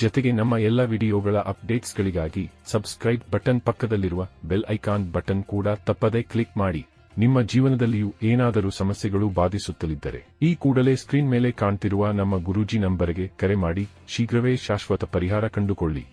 ಜೊತೆಗೆ ನಮ್ಮ ಎಲ್ಲ ವಿಡಿಯೋಗಳ ಅಪ್ಡೇಟ್ಸ್ಗಳಿಗಾಗಿ ಸಬ್ಸ್ಕ್ರೈಬ್ ಬಟನ್ ಪಕ್ಕದಲ್ಲಿರುವ ಬೆಲ್ ಐಕಾನ್ ಬಟನ್ ಕೂಡ ತಪ್ಪದೇ ಕ್ಲಿಕ್ ಮಾಡಿ. ನಿಮ್ಮ ಜೀವನದಲ್ಲಿಯೂ ಏನಾದರೂ ಸಮಸ್ಯೆಗಳು ಬಾಧಿಸುತ್ತಲಿದ್ದರೆ ಈ ಕೂಡಲೇ ಸ್ಕ್ರೀನ್ ಮೇಲೆ ಕಾಣ್ತಿರುವ ನಮ್ಮ ಗುರೂಜಿ ನಂಬರ್ಗೆ ಕರೆ ಮಾಡಿ ಶೀಘ್ರವೇ ಶಾಶ್ವತ ಪರಿಹಾರ ಕಂಡುಕೊಳ್ಳಿ.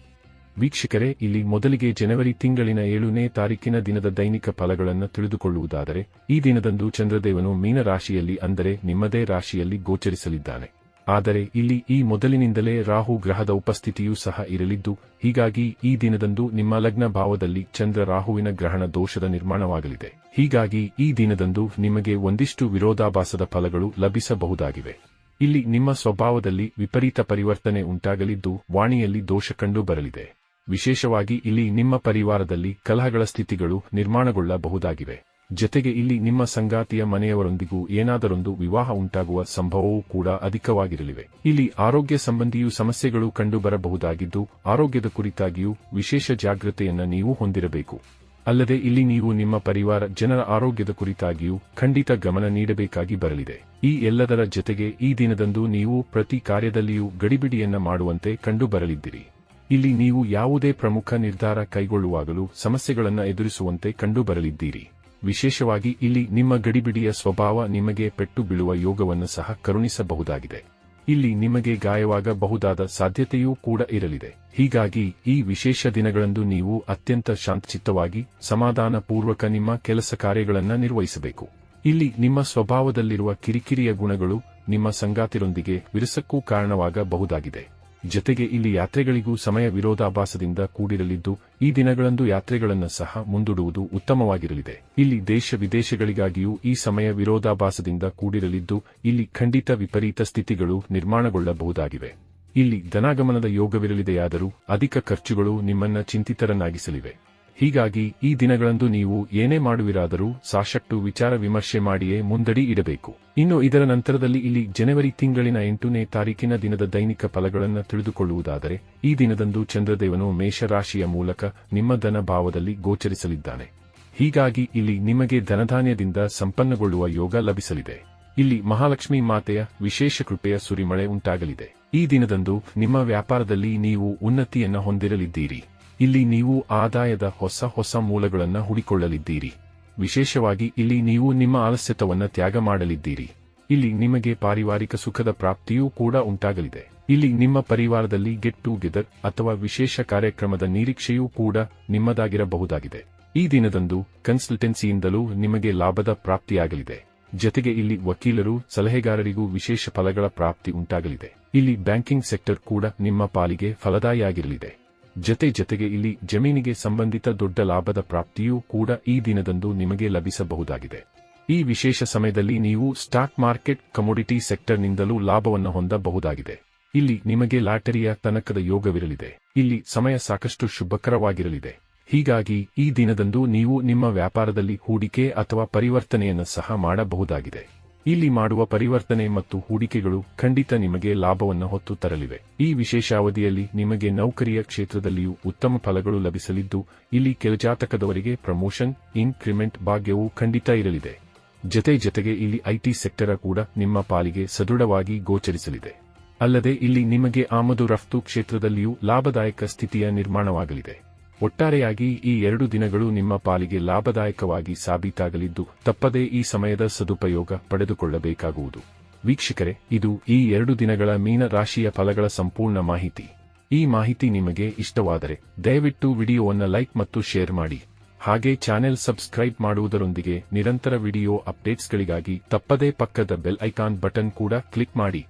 ವೀಕ್ಷಕರೇ, ಇಲ್ಲಿ ಮೊದಲಿಗೆ ಜನವರಿ ತಿಂಗಳಿನ ಏಳನೇ ತಾರೀಕಿನ ದಿನದ ದೈನಿಕ ಫಲಗಳನ್ನು ತಿಳಿದುಕೊಳ್ಳುವುದಾದರೆ ಈ ದಿನದಂದು ಚಂದ್ರದೇವನು ಮೀನರಾಶಿಯಲ್ಲಿ ಅಂದರೆ ನಿಮ್ಮದೇ ರಾಶಿಯಲ್ಲಿ ಗೋಚರಿಸಲಿದ್ದಾನೆ. ಆದರೆ ಇಲ್ಲಿ ಈ ಮೊದಲಿನಿಂದಲೇ ರಾಹು ಗ್ರಹದ ಉಪಸ್ಥಿತಿಯೂ ಸಹ ಇರಲಿದ್ದು, ಹೀಗಾಗಿ ಈ ದಿನದಂದು ನಿಮ್ಮ ಲಗ್ನ ಭಾವದಲ್ಲಿ ಚಂದ್ರ ರಾಹುವಿನ ಗ್ರಹಣ ದೋಷದ ನಿರ್ಮಾಣವಾಗಲಿದೆ. ಹೀಗಾಗಿ ಈ ದಿನದಂದು ನಿಮಗೆ ಒಂದಿಷ್ಟು ವಿರೋಧಾಭಾಸದ ಫಲಗಳು ಲಭಿಸಬಹುದಾಗಿವೆ. ಇಲ್ಲಿ ನಿಮ್ಮ ಸ್ವಭಾವದಲ್ಲಿ ವಿಪರೀತ ಪರಿವರ್ತನೆ ಉಂಟಾಗಲಿದ್ದು, ವಾಣಿಯಲ್ಲಿ ದೋಷ ಕಂಡು ಬರಲಿದೆ. ವಿಶೇಷವಾಗಿ ಇಲ್ಲಿ ನಿಮ್ಮ ಪರಿವಾರದಲ್ಲಿ ಕಲಹಗಳ ಸ್ಥಿತಿಗಳು ನಿರ್ಮಾಣಗೊಳ್ಳಬಹುದಾಗಿವೆ. ಜತೆಗೆ ಇಲ್ಲಿ ನಿಮ್ಮ ಸಂಗಾತಿಯ ಮನೆಯವರೊಂದಿಗೂ ಏನಾದರೊಂದು ವಿವಾಹ ಉಂಟಾಗುವ ಸಂಭವವೂ ಕೂಡ ಅಧಿಕವಾಗಿರಲಿವೆ. ಇಲ್ಲಿ ಆರೋಗ್ಯ ಸಂಬಂಧಿಯೂ ಸಮಸ್ಯೆಗಳು ಕಂಡುಬರಬಹುದಾಗಿದ್ದು, ಆರೋಗ್ಯದ ಕುರಿತಾಗಿಯೂ ವಿಶೇಷ ಜಾಗೃತೆಯನ್ನು ನೀವು ಹೊಂದಿರಬೇಕು. ಅಲ್ಲದೆ ಇಲ್ಲಿ ನೀವು ನಿಮ್ಮ ಪರಿವಾರ ಜನರ ಆರೋಗ್ಯದ ಕುರಿತಾಗಿಯೂ ಖಂಡಿತ ಗಮನ ನೀಡಬೇಕಾಗಿ ಬರಲಿದೆ. ಈ ಎಲ್ಲದರ ಜತೆಗೆ ಈ ದಿನದಂದು ನೀವು ಪ್ರತಿ ಕಾರ್ಯದಲ್ಲಿಯೂ ಗಡಿಬಿಡಿಯನ್ನ ಮಾಡುವಂತೆ ಕಂಡುಬರಲಿದ್ದೀರಿ. ಇಲ್ಲಿ ನೀವು ಯಾವುದೇ ಪ್ರಮುಖ ನಿರ್ಧಾರ ಕೈಗೊಳ್ಳುವಾಗಲೂ ಸಮಸ್ಯೆಗಳನ್ನು ಎದುರಿಸುವಂತೆ ಕಂಡುಬರಲಿದ್ದೀರಿ. ವಿಶೇಷವಾಗಿ ಇಲ್ಲಿ ನಿಮ್ಮ ಗಡಿಬಿಡಿಯ ಸ್ವಭಾವ ನಿಮಗೆ ಪೆಟ್ಟು ಬೀಳುವ ಯೋಗವನ್ನು ಸಹ ಕರುಣಿಸಬಹುದಾಗಿದೆ. ಇಲ್ಲಿ ನಿಮಗೆ ಗಾಯವಾಗಬಹುದಾದ ಸಾಧ್ಯತೆಯೂ ಕೂಡ ಇರಲಿದೆ. ಹೀಗಾಗಿ ಈ ವಿಶೇಷ ದಿನಗಳಂದು ನೀವು ಅತ್ಯಂತ ಶಾಂತಚಿತ್ತವಾಗಿ, ಸಮಾಧಾನಪೂರ್ವಕ ನಿಮ್ಮ ಕೆಲಸ ಕಾರ್ಯಗಳನ್ನು ನಿರ್ವಹಿಸಬೇಕು. ಇಲ್ಲಿ ನಿಮ್ಮ ಸ್ವಭಾವದಲ್ಲಿರುವ ಕಿರಿಕಿರಿಯ ಗುಣಗಳು ನಿಮ್ಮ ಸಂಗಾತಿರೊಂದಿಗೆ ವಿರಸಕ್ಕೂ ಕಾರಣವಾಗಬಹುದಾಗಿದೆ. ಜತೆಗೆ ಇಲ್ಲಿ ಯಾತ್ರೆಗಳಿಗೂ ಸಮಯ ವಿರೋಧಾಭಾಸದಿಂದ ಕೂಡಿರಲಿದ್ದು, ಈ ದಿನಗಳಂದು ಯಾತ್ರೆಗಳನ್ನು ಸಹ ಮುಂದೂಡುವುದು ಉತ್ತಮವಾಗಿರಲಿದೆ. ಇಲ್ಲಿ ದೇಶ ವಿದೇಶಗಳಿಗಾಗಿಯೂ ಈ ಸಮಯ ವಿರೋಧಾಭಾಸದಿಂದ ಕೂಡಿರಲಿದ್ದು, ಇಲ್ಲಿ ಖಂಡಿತ ವಿಪರೀತ ಸ್ಥಿತಿಗಳು ನಿರ್ಮಾಣಗೊಳ್ಳಬಹುದಾಗಿವೆ. ಇಲ್ಲಿ ಧನಾಗಮನದ ಯೋಗವಿರಲಿದೆಯಾದರೂ, ಅಧಿಕ ಖರ್ಚುಗಳು ನಿಮ್ಮನ್ನ ಚಿಂತಿತರನ್ನಾಗಿಸಲಿವೆ. ಹೀಗಾಗಿ ಈ ದಿನಗಳಂದು ನೀವು ಏನೇ ಮಾಡುವಿರಾದರೂ ಸಾಶಟ್ಟು ವಿಚಾರ ವಿಮರ್ಶೆ ಮಾಡಿಯೇ ಮುಂದಡಿ ಇಡಬೇಕು. ಇನ್ನು ಇದರ ನಂತರದಲ್ಲಿ ಇಲ್ಲಿ ಜನವರಿ ತಿಂಗಳಿನ ಎಂಟನೇ ತಾರೀಕಿನ ದಿನದ ದೈನಿಕ ಫಲಗಳನ್ನು ತಿಳಿದುಕೊಳ್ಳುವುದಾದರೆ, ಈ ದಿನದಂದು ಚಂದ್ರದೇವನು ಮೇಷರಾಶಿಯ ಮೂಲಕ ನಿಮ್ಮ ಧನ ಭಾವದಲ್ಲಿ ಗೋಚರಿಸಲಿದ್ದಾನೆ. ಹೀಗಾಗಿ ಇಲ್ಲಿ ನಿಮಗೆ ಧನಧಾನ್ಯದಿಂದ ಸಂಪನ್ನಗೊಳ್ಳುವ ಯೋಗ ಲಭಿಸಲಿದೆ. ಇಲ್ಲಿ ಮಹಾಲಕ್ಷ್ಮಿ ಮಾತೆಯ ವಿಶೇಷ ಕೃಪೆಯ ಸುರಿಮಳೆ ಉಂಟಾಗಲಿದೆ. ಈ ದಿನದಂದು ನಿಮ್ಮ ವ್ಯಾಪಾರದಲ್ಲಿ ನೀವು ಉನ್ನತಿಯನ್ನು ಹೊಂದಿರಲಿದ್ದೀರಿ. ಇಲ್ಲಿ ನೀವು ಆದಾಯದ ಹೊಸ ಹೊಸ ಮೂಲಗಳನ್ನು ಹುಡಿಕೊಳ್ಳಲಿದ್ದೀರಿ. ವಿಶೇಷವಾಗಿ ಇಲ್ಲಿ ನೀವು ನಿಮ್ಮ ಆಲಸ್ಯತವನ್ನು ತ್ಯಾಗ ಮಾಡಲಿದ್ದೀರಿ. ಇಲ್ಲಿ ನಿಮಗೆ ಪಾರಿವಾರಿಕ ಸುಖದ ಪ್ರಾಪ್ತಿಯೂ ಕೂಡ ಉಂಟಾಗಲಿದೆ. ಇಲ್ಲಿ ನಿಮ್ಮ ಪರಿವಾರದಲ್ಲಿ ಗೆಟ್ ಟುಗೆದರ್ ಅಥವಾ ವಿಶೇಷ ಕಾರ್ಯಕ್ರಮದ ನಿರೀಕ್ಷೆಯೂ ಕೂಡ ನಿಮ್ಮದಾಗಿರಬಹುದಾಗಿದೆ. ಈ ದಿನದಂದು ಕನ್ಸಲ್ಟೆನ್ಸಿಯಿಂದಲೂ ನಿಮಗೆ ಲಾಭದ ಪ್ರಾಪ್ತಿಯಾಗಲಿದೆ. ಜತೆಗೆ ಇಲ್ಲಿ ವಕೀಲರು, ಸಲಹೆಗಾರರಿಗೂ ವಿಶೇಷ ಫಲಗಳ ಪ್ರಾಪ್ತಿ ಉಂಟಾಗಲಿದೆ. ಇಲ್ಲಿ ಬ್ಯಾಂಕಿಂಗ್ ಸೆಕ್ಟರ್ ಕೂಡ ನಿಮ್ಮ ಪಾಲಿಗೆ ಫಲದಾಯಿಯಾಗಿರಲಿದೆ. ಜತೆ ಜತೆಗೆ ಇಲ್ಲಿ ಜಮೀನಿಗೆ ಸಂಬಂಧಿತ ದೊಡ್ಡ ಲಾಭದ ಪ್ರಾಪ್ತಿಯೂ ಕೂಡ ಈ ದಿನದಂದು ನಿಮಗೆ ಲಭಿಸಬಹುದಾಗಿದೆ. ಈ ವಿಶೇಷ ಸಮಯದಲ್ಲಿ ನೀವು ಸ್ಟಾಕ್ ಮಾರ್ಕೆಟ್ ಕಮೋಡಿಟಿ ಸೆಕ್ಟರ್ನಿಂದಲೂ ಲಾಭವನ್ನು ಹೊಂದಬಹುದಾಗಿದೆ. ಇಲ್ಲಿ ನಿಮಗೆ ಲಾಟರಿಯ ತನಕದ ಯೋಗವಿರಲಿದೆ. ಇಲ್ಲಿ ಸಮಯ ಸಾಕಷ್ಟು ಶುಭಕರವಾಗಿರಲಿದೆ. ಹೀಗಾಗಿ ಈ ದಿನದಂದು ನೀವು ನಿಮ್ಮ ವ್ಯಾಪಾರದಲ್ಲಿ ಹೂಡಿಕೆ ಅಥವಾ ಪರಿವರ್ತನೆಯನ್ನು ಸಹ ಮಾಡಬಹುದಾಗಿದೆ. ಇಲ್ಲಿ ಮಾಡುವ ಪರಿವರ್ತನೆ ಮತ್ತು ಹೂಡಿಕೆಗಳು ಖಂಡಿತ ನಿಮಗೆ ಲಾಭವನ್ನು ಹೊತ್ತು ತರಲಿವೆ. ಈ ವಿಶೇಷ ಅವಧಿಯಲ್ಲಿ ನಿಮಗೆ ನೌಕರಿಯ ಕ್ಷೇತ್ರದಲ್ಲಿಯೂ ಉತ್ತಮ ಫಲಗಳು ಲಭಿಸಲಿದ್ದು, ಇಲ್ಲಿ ಕೆಲಜಾತಕದವರಿಗೆ ಪ್ರಮೋಷನ್, ಇನ್ಕ್ರಿಮೆಂಟ್ ಭಾಗ್ಯವೂ ಖಂಡಿತ ಇರಲಿದೆ. ಜತೆ ಜತೆಗೆ ಇಲ್ಲಿ ಐಟಿ ಸೆಕ್ಟರ ಕೂಡ ನಿಮ್ಮ ಪಾಲಿಗೆ ಸದೃಢವಾಗಿ ಗೋಚರಿಸಲಿದೆ. ಅಲ್ಲದೆ ಇಲ್ಲಿ ನಿಮಗೆ ಆಮದು ರಫ್ತು ಕ್ಷೇತ್ರದಲ್ಲಿಯೂ ಲಾಭದಾಯಕ ಸ್ಥಿತಿಯ ನಿರ್ಮಾಣವಾಗಲಿದೆ. ಒಟ್ಟಾರೆಯಾಗಿ ಈ ಎರಡು ದಿನಗಳು ನಿಮ್ಮ ಪಾಲಿಗೆ ಲಾಭದಾಯಕವಾಗಿ ಸಾಬೀತಾಗಲಿದ್ದು ತಪ್ಪದೇ ಈ ಸಮಯದ ಸದುಪಯೋಗ ಪಡೆದುಕೊಳ್ಳಬೇಕಾಗುವುದು. ವೀಕ್ಷಕರೇ, ಇದು ಈ ಎರಡು ದಿನಗಳ ಮೀನ ರಾಶಿಯ ಫಲಗಳ ಸಂಪೂರ್ಣ ಮಾಹಿತಿ. ಈ ಮಾಹಿತಿ ನಿಮಗೆ ಇಷ್ಟವಾದರೆ ದಯವಿಟ್ಟು ವಿಡಿಯೋವನ್ನು ಲೈಕ್ ಮತ್ತು ಶೇರ್ ಮಾಡಿ. ಹಾಗೆ ಚಾನೆಲ್ ಸಬ್ಸ್ಕ್ರೈಬ್ ಮಾಡುವುದರೊಂದಿಗೆ ನಿರಂತರ ವಿಡಿಯೋ ಅಪ್ಡೇಟ್ಸ್ಗಳಿಗಾಗಿ ತಪ್ಪದೇ ಪಕ್ಕದ ಬೆಲ್ ಐಕಾನ್ ಬಟನ್ ಕೂಡ ಕ್ಲಿಕ್ ಮಾಡಿ.